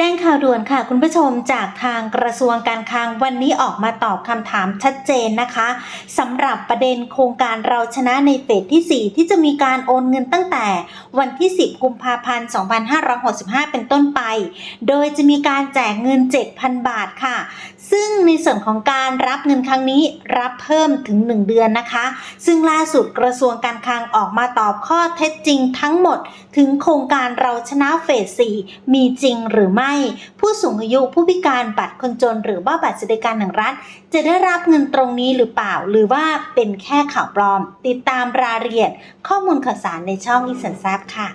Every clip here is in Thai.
แจ้งข่าวด่วนค่ะ คุณผู้ชมจากทางกระทรวงการคลังวันนี้ออกมาตอบคำถามชัดเจนนะคะสำหรับประเด็นโครงการเราชนะในเฟสที่ 4 ที่จะมีการโอนเงินตั้งแต่วันที่ 10 กุมภาพันธ์ 2565 เป็นต้นไป โดยจะมีการแจกเงิน 7,000 บาทค่ะ ซึ่งในส่วนของการรับเงินครั้งนี้รับเพิ่มถึง 1 เดือนนะคะ ซึ่งล่าสุดกระทรวงการคลังออกมาตอบข้อเท็จจริงทั้งหมด ถึงโครงการเราชนะเฟส 4 มีจริงหรือไม่ผู้สูงอายุผู้พิการบัตรคนจน หรือว่าบัตรสวัสดิการแห่งรัฐ จะได้รับเงินตรงนี้หรือเปล่า หรือว่าเป็นแค่ข่าวปลอม ติดตามรายละเอียด ข้อมูลข่าวสารในช่องอีสันทราบค่ะ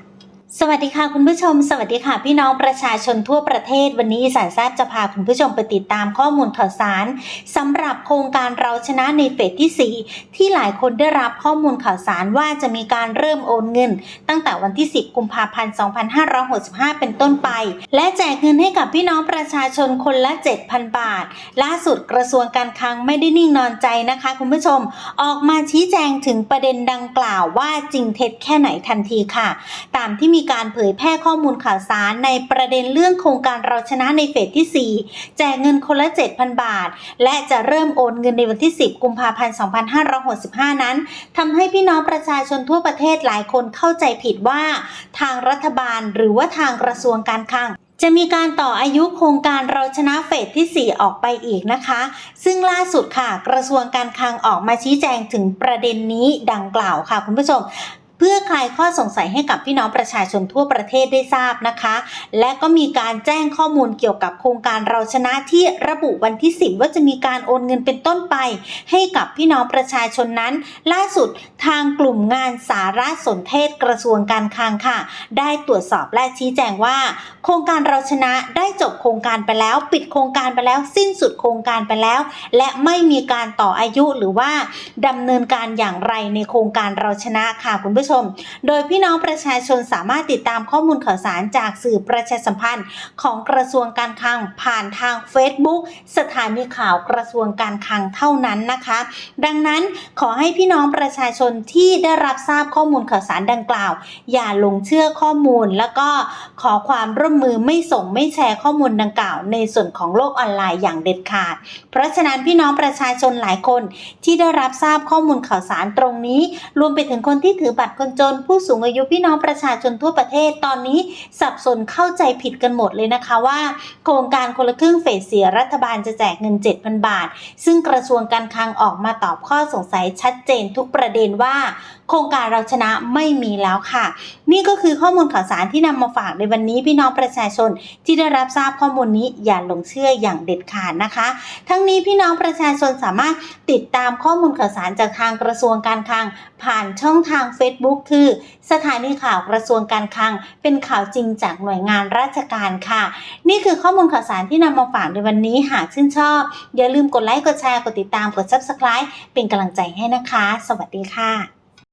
สวัสดีค่ะคุณผู้ชม สวัสดีค่ะ พี่น้องประชาชนทั่วประเทศ วันนี้สานแซบจะพาคุณผู้ชมไปติดตามข้อมูลข่าวสารสำหรับโครงการเราชนะในเฟสที่ 4 ที่หลายคนได้รับข้อมูลข่าวสารว่าจะมีการเริ่มโอนเงิน ตั้งแต่วันที่ 10 กุมภาพันธ์ 2565 เป็นต้นไป และแจกเงินให้กับพี่น้องประชาชนคนละ 7,000 บาท ล่าสุดกระทรวงการคลังไม่ได้นิ่งนอนใจนะคะ คุณผู้ชม ออกมาชี้แจงถึงประเด็นดังกล่าวว่าจริงเท็จแค่ไหนทันทีค่ะ ตามที่มีการเผยแพร่ข้อมูลข่าวสารในประเด็นเรื่องโครงการเราชนะในเฟสที่ 4 แจกเงินคนละ 7,000 บาท และจะเริ่มโอนเงินในวันที่ 10 กุมภาพันธ์ 2565 นั้นทำให้พี่น้องประชาชนทั่วประเทศหลายคนเข้าใจผิดว่า ทางรัฐบาลหรือว่าทางกระทรวงการคลังจะมีการต่ออายุโครงการเราชนะเฟสที่ 4 ออกไปอีกนะคะ ซึ่งล่าสุดค่ะ กระทรวงการคลังออกมาชี้แจงถึงประเด็นนี้ดังกล่าวค่ะคุณผู้ชม พื่อคลายข้อสงสัยให้กับพี่น้องประชาชนทั่วประเทศได้ทราบนะคะ และก็มีการแจ้งข้อมูลเกี่ยวกับโครงการเราชนะที่ระบุวันที่ 10 ว่าจะมีการโอนเงินเป็นต้นไป ให้กับพี่น้องประชาชนนั้น ล่าสุดทางกลุ่มงานสารสนเทศกระทรวงการคลังค่ะ ได้ตรวจสอบและชี้แจงว่า โครงการเราชนะได้จบโครงการไปแล้ว ปิดโครงการไปแล้ว สิ้นสุดโครงการไปแล้ว และไม่มีการต่ออายุหรือว่าดำเนินการอย่างไรในโครงการเราชนะค่ะคุณผู้ชมโดยพี่น้องประชาชนสามารถติดตามข้อมูลข่าวสารจากสื่อประชาสัมพันธ์ ของกระทรวงการคลังผ่านทาง Facebook สถานีข่าวกระทรวงการคลังเท่านั้นนะคะ ดังนั้นขอให้พี่น้องประชาชนที่ได้รับทราบข้อมูลข่าวสารดังกล่าว อย่าหลงเชื่อข้อมูล แล้วก็ขอความร่วมมือไม่ส่งไม่แชร์ข้อมูลดังกล่าว ในส่วนของโลกออนไลน์อย่างเด็ดขาด เพราะฉะนั้นพี่น้องประชาชนหลายคนที่ได้รับทราบข้อมูลข่าวสารตรงนี้ รวมไปถึงคนที่ถือบัตรคนจนผู้สูงอายุพี่น้องประชาชนทั่วประเทศตอนนี้สับสนเข้าใจผิดกันหมดเลยนะคะว่า โครงการคนละครึ่งเฟสเสียรัฐบาลจะแจกเงิน 7,000 บาท ซึ่งกระทรวงการคลังออกมาตอบข้อสงสัยชัดเจนทุกประเด็นว่าโครงการเราชนะไม่มีแล้วค่ะ นี่ก็คือข้อมูลข่าวสารที่นำมาฝากในวันนี้พี่น้องประชาชน ที่ได้รับทราบข้อมูลนี้อย่าหลงเชื่ออย่างเด็ดขาดนะคะ ทั้งนี้พี่น้องประชาชนสามารถติดตามข้อมูลข่าวสารจากทางกระทรวงการคลัง ผ่านช่องทาง Facebook คือ สถานีข่าวกระทรวงการคลัง เป็นข่าวจริงจากหน่วยงานราชการค่ะ นี่คือข้อมูลข่าวสารที่นำมาฝากในวันนี้หากชื่นชอบ อย่าลืมกดไลค์กดแชร์กดติดตามกด Subscribe เป็นกำลังใจให้นะคะ สวัสดีค่ะ